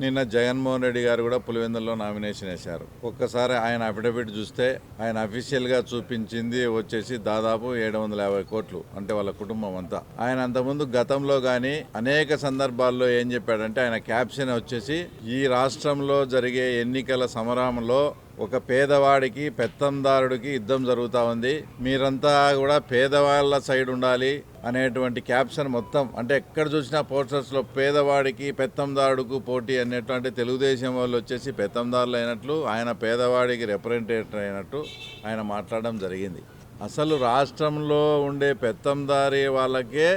నిన్న జగన్మోహన్ రెడ్డి గారు కూడా పులివెందుల్లో నామినేషన్ వేశారు. ఒక్కసారి ఆయన అఫిడవిట్ చూస్తే ఆయన అఫీషియల్గా చూపించింది వచ్చేసి దాదాపు ఏడు వందల యాభై కోట్లు అంటే వాళ్ళ కుటుంబం అంతా. ఆయన అంతకుముందు గతంలో కానీ అనేక సందర్భాల్లో ఏం చెప్పాడంటే ఆయన క్యాప్షన్ వచ్చేసి ఈ రాష్ట్రంలో జరిగే ఎన్నికల సమరంలో ఒక పేదవాడికి పెత్తందారుడికి యుద్ధం జరుగుతూ ఉంది. మీరంతా కూడా పేదవాళ్ళ సైడ్ ఉండాలి. అనేటువంటి క్యాప్షన్ మొత్తం అంటే ఎక్కడ చూసినా పోస్టర్స్లో పేదవాడికి పెత్తందారుడుకు పోటీ అన్నట్టు అంటే తెలుగుదేశం వాళ్ళు వచ్చేసి పెత్తందారులు అయినట్లు ఆయన పేదవాడికి రిప్రజెంటేటర్ అయినట్టు ఆయన మాట్లాడడం జరిగింది. అసలు రాష్ట్రంలో ఉండే పెత్తందారి వాళ్ళకే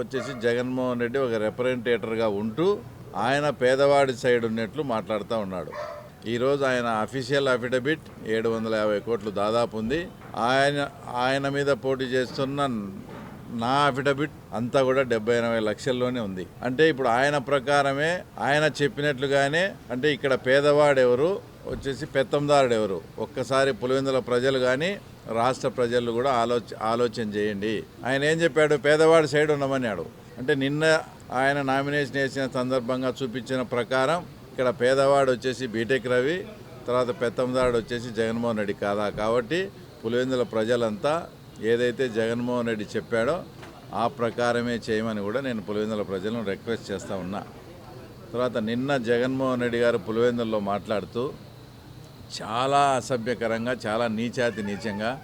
వచ్చేసి జగన్మోహన్ రెడ్డి ఒక రిప్రజెంటేటర్గా ఉంటూ ఆయన పేదవాడి సైడ్ ఉన్నట్లు మాట్లాడుతూ ఉన్నాడు. ఈరోజు ఆయన అఫీషియల్ అఫిడవిట్ ఏడు వందల యాభై కోట్లు దాదాపు ఉంది. ఆయన ఆయన మీద పోటీ చేస్తున్న నా అఫిడవిట్ అంతా కూడా డెబ్బై ఎనభై లక్షల్లోనే ఉంది. అంటే ఇప్పుడు ఆయన ప్రకారమే ఆయన చెప్పినట్లుగానే అంటే ఇక్కడ పేదవాడు ఎవరు వచ్చేసి పెత్తందారుడు ఎవరు ఒక్కసారి పులివెందుల ప్రజలు కానీ రాష్ట్ర ప్రజలు కూడా ఆలోచ ఆలోచన చేయండి. ఆయన ఏం చెప్పాడు? పేదవాడి సైడ్ ఉండమన్నాడు. అంటే నిన్న ఆయన నామినేషన్ వేసిన సందర్భంగా చూపించిన ప్రకారం ఇక్కడ పేదవాడు వచ్చేసి బీటెక్ రవి తర్వాత పెత్తందారుడు వచ్చేసి జగన్మోహన్ రెడ్డి కాదా? కాబట్టి పులివెందుల ప్రజలంతా ఏదైతే జగన్మోహన్ రెడ్డి చెప్పాడో ఆ ప్రకారమే చేయమని కూడా నేను పులివెందుల ప్రజలను రిక్వెస్ట్ చేస్తూ ఉన్నా. తర్వాత నిన్న జగన్మోహన్ రెడ్డి గారు పులివెందుల్లో మాట్లాడుతూ చాలా అసభ్యకరంగా చాలా నీచాతి నీచంగా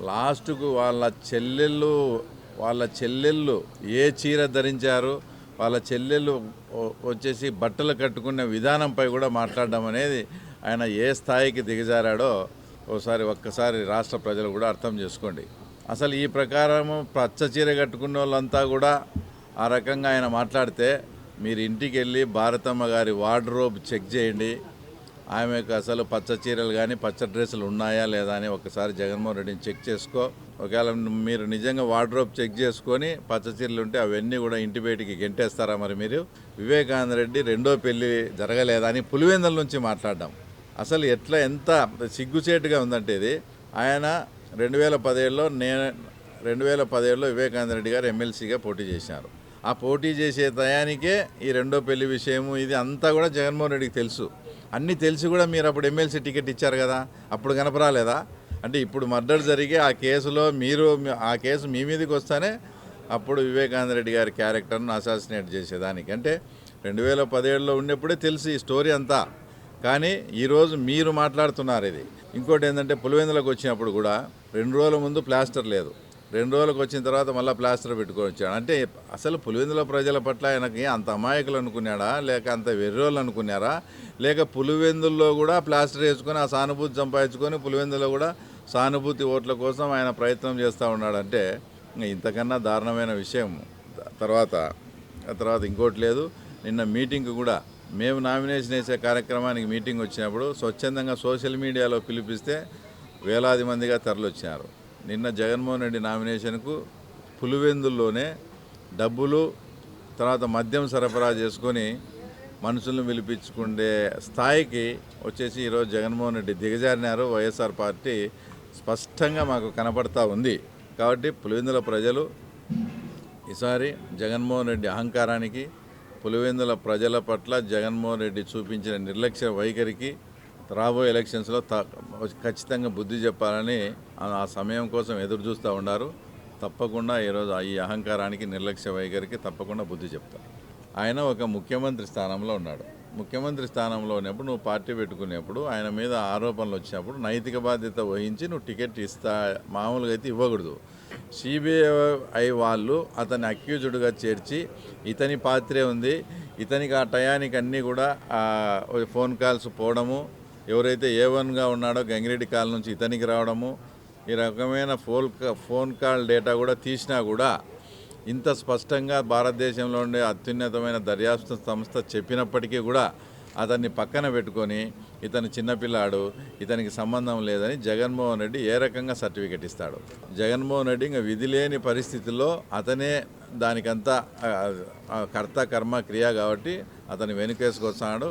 లాస్ట్కు వాళ్ళ చెల్లెళ్ళు వాళ్ళ చెల్లెళ్ళు ఏ చీర ధరించారు వాళ్ళ చెల్లెళ్ళు వచ్చేసి బట్టలు కట్టుకునే విధానంపై కూడా మాట్లాడడం అనేది ఆయన ఏ స్థాయికి దిగజారాడో ఒకసారి ఒక్కసారి రాష్ట్ర ప్రజలు కూడా అర్థం చేసుకోండి. అసలు ఈ ప్రకారము పచ్చ చీర కట్టుకున్న వాళ్ళంతా కూడా ఆ రకంగా ఆయన మాట్లాడితే మీరు ఇంటికి వెళ్ళి భారతమ్మ గారి వార్డ్రోబ్ చెక్ చేయండి. ఆమెకు అసలు పచ్చ చీరలు కానీ పచ్చ డ్రెస్సులు ఉన్నాయా లేదా అని ఒకసారి జగన్మోహన్ రెడ్డిని చెక్ చేసుకో. ఒకవేళ మీరు నిజంగా వార్డ్రోబ్ చెక్ చేసుకొని పచ్చ చీరలు ఉంటే అవన్నీ కూడా ఇంటి బయటికి గెంటేస్తారా మరి మీరు? వివేకానంద రెడ్డి రెండో పెళ్ళి జరగలేదా అని పులివెందుల నుంచి మాట్లాడడం అసలు ఎట్లా ఎంత సిగ్గుచేటుగా ఉందంటే ఇది. ఆయన రెండు వేల పదేళ్ళలో నేను రెండు వేల పదేళ్ళలో వివేకానంద రెడ్డి గారు ఎమ్మెల్సీగా పోటీ చేశారు. ఆ పోటీ చేసే టయానికే ఈ రెండో పెళ్ళి విషయము ఇది అంతా కూడా జగన్మోహన్ రెడ్డికి తెలుసు. అన్నీ తెలిసి కూడా మీరు అప్పుడు ఎమ్మెల్సీ టికెట్ ఇచ్చారు కదా అప్పుడు కనపరాలేదా? అంటే ఇప్పుడు మర్డర్ జరిగి ఆ కేసులో మీరు ఆ కేసు మీ మీదకి వస్తానే అప్పుడు వివేకానంద రెడ్డి గారి క్యారెక్టర్ను అసాసినేట్ చేసేదానికి. అంటే రెండు వేల పదిహేడులో ఉన్నప్పుడే తెలుసు ఈ స్టోరీ అంతా. కానీ ఈరోజు మీరు మాట్లాడుతున్నారు ఇది. ఇంకోటి ఏంటంటే పులివెందులకు వచ్చినప్పుడు కూడా రెండు రోజుల ముందు ప్లాస్టర్ లేదు. రెండు రోజులకు వచ్చిన తర్వాత మళ్ళీ ప్లాస్టర్ పెట్టుకొని వచ్చాడు. అంటే అసలు పులివెందుల ప్రజల పట్ల ఆయనకి అంత అమాయకులు అనుకున్నాడా? లేక అంత వెర్రోళ్ళు అనుకున్నారా? లేక పులివెందుల్లో కూడా ప్లాస్టర్ వేసుకొని ఆ సానుభూతి సంపాదించుకొని పులివెందులో కూడా సానుభూతి ఓట్ల కోసం ఆయన ప్రయత్నం చేస్తూ ఉన్నాడంటే ఇంతకన్నా దారుణమైన విషయం. తర్వాత ఆ తర్వాత ఇంకోటి లేదు. నిన్న మీటింగ్ కూడా మేము నామినేషన్ వేసే కార్యక్రమానికి మీటింగ్ వచ్చినప్పుడు స్వచ్ఛందంగా సోషల్ మీడియాలో పిలిపిస్తే వేలాది మందిగా తరలొచ్చినారు. నిన్న జగన్మోహన్ రెడ్డి నామినేషన్కు పులివెందుల్లోనే డబ్బులు తర్వాత మద్యం సరఫరా చేసుకొని మనుషులను పిలిపించుకునే స్థాయికి వచ్చేసి ఈరోజు జగన్మోహన్ రెడ్డి దిగజారినారు. వైఎస్ఆర్ పార్టీ స్పష్టంగా మాకు కనపడతా ఉంది. కాబట్టి పులివెందుల ప్రజలు ఈసారి జగన్మోహన్ రెడ్డి అహంకారానికి పులివెందుల ప్రజల పట్ల జగన్మోహన్ రెడ్డి చూపించిన నిర్లక్ష్య వైఖరికి రాబోయే ఎలక్షన్స్లో త ఖచ్చితంగా బుద్ధి చెప్పాలని ఆ- ఆ సమయం కోసం ఎదురు చూస్తూ ఉన్నారు. తప్పకుండా ఈరోజు ఈ అహంకారానికి నిర్లక్ష్య వైఖరికి తప్పకుండా బుద్ధి చెప్తారు ఆయన ఒక ముఖ్యమంత్రి స్థానంలో ఉన్నాడు. ముఖ్యమంత్రి స్థానంలో ఉన్నప్పుడు నువ్వు పార్టీ పెట్టుకునేప్పుడు ఆయన మీద ఆరోపణలు వచ్చినప్పుడు నైతిక బాధ్యత వహించి నువ్వు టికెట్ ఇస్తా మామూలుగా అయితే ఇవ్వకూడదు. సిబిఐ వాళ్ళు అతన్ని అక్యూజ్డ్గా చేర్చి ఇతని పాత్రే ఉంది. ఇతనికి ఆ టయానికి అన్నీ కూడా ఫోన్ కాల్స్ పోవడము ఎవరైతే ఏ వన్గా ఉన్నాడో గంగిరెడ్డి కాల్ నుంచి ఇతనికి రావడము ఈ రకమైన ఫోన్ ఫోన్ కాల్ డేటా కూడా తీసినా కూడా ఇంత స్పష్టంగా భారతదేశంలో ఉండే అత్యున్నతమైన దర్యాప్తు సంస్థ చెప్పినప్పటికీ కూడా అతన్ని పక్కన పెట్టుకొని ఇతను చిన్నపిల్లాడు ఇతనికి సంబంధం లేదని జగన్మోహన్ రెడ్డి ఏ రకంగా సర్టిఫికెట్ ఇస్తాడు? జగన్మోహన్ రెడ్డి ఇంకా విధి లేని పరిస్థితుల్లో అతనే దానికంతా కర్త కర్మ క్రియ కాబట్టి అతను వెనుకేసుకొస్తాడు.